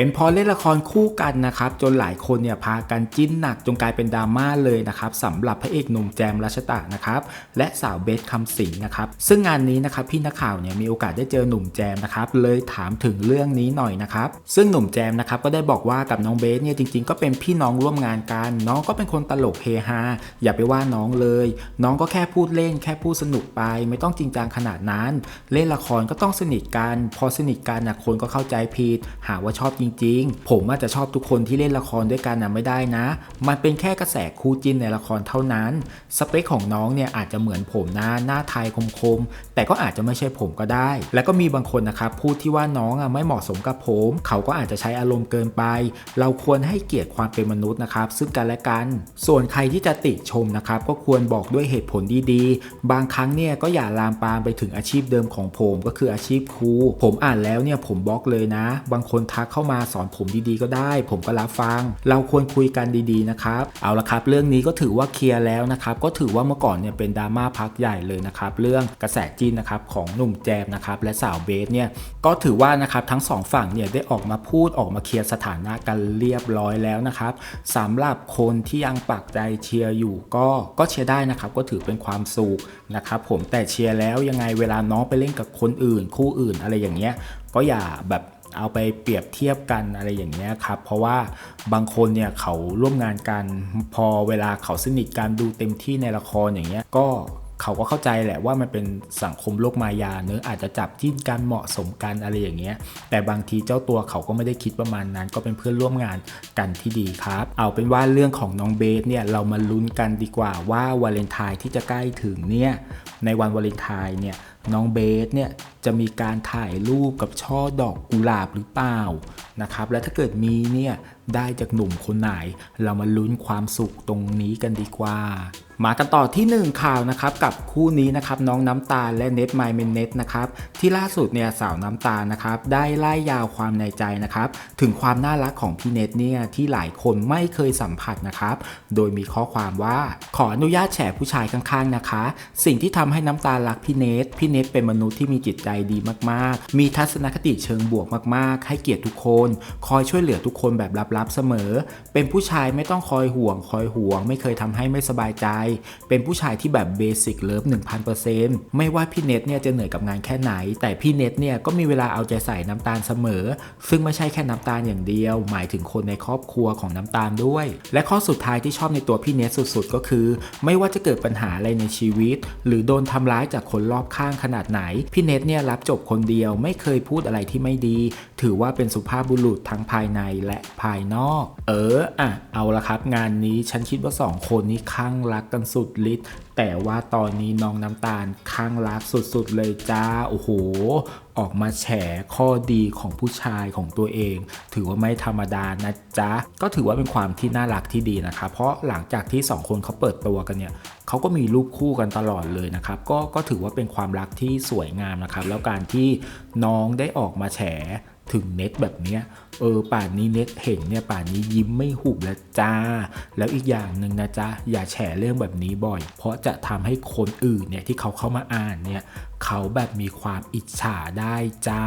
เป็นพอเล่นละครคู่กันนะครับจนหลายคนเนี่ยพากันจิ้นหนักจนกลายเป็นดราม่าเลยนะครับสำหรับพระเอกหนุ่มแจมรัชตะนะครับและสาวเบสคำสิงนะครับซึ่งงานนี้นะครับพี่นักข่าวเนี่ยมีโอกาสได้เจอหนุ่มแจมนะครับเลยถามถึงเรื่องนี้หน่อยนะครับซึ่งหนุ่มแจมนะครับก็ได้บอกว่ากับน้องเบสเนี่ยจริง ๆ ก็เป็นพี่น้องร่วมงานกันน้องก็เป็นคนตลกเฮฮาอย่าไปว่าน้องเลย น้องก็แค่พูดเล่น แค่พูดสนุกไป ไม่ต้องจริงจังขนาดนั้น เล่นละครก็ต้องสนิทกัน พอสนิทกันนะคนก็เข้าใจผิดหาว่าชอบจริงๆผมอาจจะชอบทุกคนที่เล่นละครด้วยกันนะไม่ได้นะ มันเป็นแค่กระแสคู่จิ้นในละครเท่านั้น สเปคของน้องเนี่ยอาจจะเหมือนผมนะหน้าไทยคมๆ แต่ก็อาจจะไม่ใช่ผมก็ได้ แล้วก็มีบางคนนะครับพูดที่ว่าน้องอะไม่เหมาะสมกับผม เขาก็อาจจะใช้อารมณ์เกินไป เราควรให้เกียรติความเป็นมนุษย์นะครับ ซึ่งกันและกัน ส่วนใครที่จะติชมนะครับก็ควรบอกด้วยเหตุผลดีๆ บางครั้งเนี่ยก็อย่าลามปามไปถึงอาชีพเดิมของผมก็คืออาชีพครูผมอ่านแล้วเนี่ยผมบล็อกเลยนะ บางคนทักเข้ามามาสอนผมดีๆ ก็ได้ ผมก็รับฟัง เราควรคุยกันดีๆนะครับเอาละครับเรื่องนี้ก็ถือว่าเคลียร์แล้วนะครับก็ถือว่าเมื่อก่อนเนี่ยเป็นดราม่าพักใหญ่เลยนะครับเรื่องกระแสจีนนะครับของหนุ่มแจมนะครับและสาวเบสเนี่ยก็ถือว่านะครับทั้งสองฝั่งเนี่ยได้ออกมาพูดออกมาเคลียร์สถานะกันเรียบร้อยแล้วนะครับสำหรับคนที่ยังปักใจเชียร์อยู่ก็ก็เชียร์ได้นะครับก็ถือเป็นความสุขนะครับผมแต่เชียร์แล้วยังไงเวลาน้องไปเล่นกับคนอื่น คู่อื่นอะไรอย่างเงี้ยก็อย่าแบบ เอาไปเปรียบเทียบกันอะไรอย่างเงี้ยครับ เพราะว่าบางคนเนี่ยเขาร่วมงานกันพอเวลาเขาสนิทกันดูเต็มที่ในละครอย่างเงี้ยก็ เขาก็เข้าใจแหละว่ามันเป็นสังคมโลกมายาเนอะออาจจะจับจิ้นกันเหมาะสมกันอะไรอย่างเงี้ย แต่บางทีเจ้าตัวเขาก็ไม่ได้คิดประมาณนั้น ก็เป็นเพื่อนร่วมงานกันที่ดีครับ เอาเป็นว่าเรื่องของน้องเบสเนี่ยเรามาลุ้นกันดีกว่าว่าวาเลนไทน์ที่จะใกล้ถึงเนี่ยในวันวาเลนไทน์เนี่ยน้องเบสเนี่ยจะมีการถ่ายรูปกับช่อดอกกุหลาบหรือเปล่านะครับ และถ้าเกิดมีเนี่ย ได้จากหนุ่มคนไหน เรามาลุ้นความสุขตรงนี้กันดีกว่า มากันต่อที่ 1 ข่าวนะครับกับคู่นี้นะครับน้องน้ำตาลและเน็ตไมเมนเน็ตนะครับที่ล่าสุดเนี่ยสาวน้ำตาลนะครับได้ไล่ยาวความในใจนะครับถึงความน่ารักของพี่เน็ตเนี่ยที่หลายคนไม่เคยสัมผัสนะครับโดยมีข้อความว่าขออนุญาตแฉผู้ชายข้างๆนะคะ สิ่งที่ทำให้น้ำตาลรักพี่เน็ตพี่เน็ตเป็นมนุษย์ที่มีจิตใจดีมากๆ มีทัศนคติเชิงบวกมากๆ ให้เกียรติทุกคน คอยช่วยเหลือทุกคนแบบลับๆเสมอ เป็นผู้ชายไม่ต้องคอยห่วงคอยห่วง ไม่เคยทำให้ไม่สบายใจ เป็นผู้ชายที่แบบเบสิกเลิฟ1000%ไม่ว่าพี่เน็ตเนี่ยจะเหนื่อยกับงานแค่ไหน แต่พี่เน็ตเนี่ยก็มีเวลาเอาใจใส่น้ำตาลเสมอ ซึ่งไม่ใช่แค่น้ำตาลอย่างเดียว หมายถึงคนในครอบครัวของน้ำตาลด้วย และข้อสุดท้ายที่ชอบในตัวพี่เน็ตสุดๆ ก็คือ ไม่ว่าจะเกิดปัญหาอะไรในชีวิต หรือโดนทำร้ายจากคนรอบข้างขนาดไหน พี่เน็ตเนี่ยรับจบคนเดียว ไม่เคยพูดอะไรที่ไม่ดี ถือว่าเป็นสุภาพบุรุษทั้งภายในและภายนอก เอออะเอาละครับ งานนี้ฉันคิดว่าสองคนนี้ข้างรักกันสุดฤทธิ์แต่ว่าตอนนี้น้องน้ำตาลข้างรักสุดๆเลยจ้า โอ้โห ออกมาแฉข้อดีของผู้ชายของตัวเอง ถือว่าไม่ธรรมดานะจ๊ะ ก็ถือว่าเป็นความที่น่ารักที่ดีนะครับเพราะหลังจากที่สองคนเขาเปิดตัวกันเนี่ยเขาก็มีรูปคู่กันตลอดเลยนะครับ ก็ก็ถือว่าเป็นความรักที่สวยงามนะครับ แล้วการที่น้องได้ออกมาแฉ ถึงเน็ตแบบเนี้ยเออป่านนี้เน็ตเห็นเนี่ยป่านนี้ยิ้มไม่หุบแล้วจ้า แล้วอีกอย่างหนึ่งนะจ๊ะอย่าแฉเรื่องแบบนี้บ่อย เพราะจะทำให้คนอื่นเนี่ยที่เขาเข้ามาอ่านเนี่ยเขาแบบมีความอิจฉาได้จ้า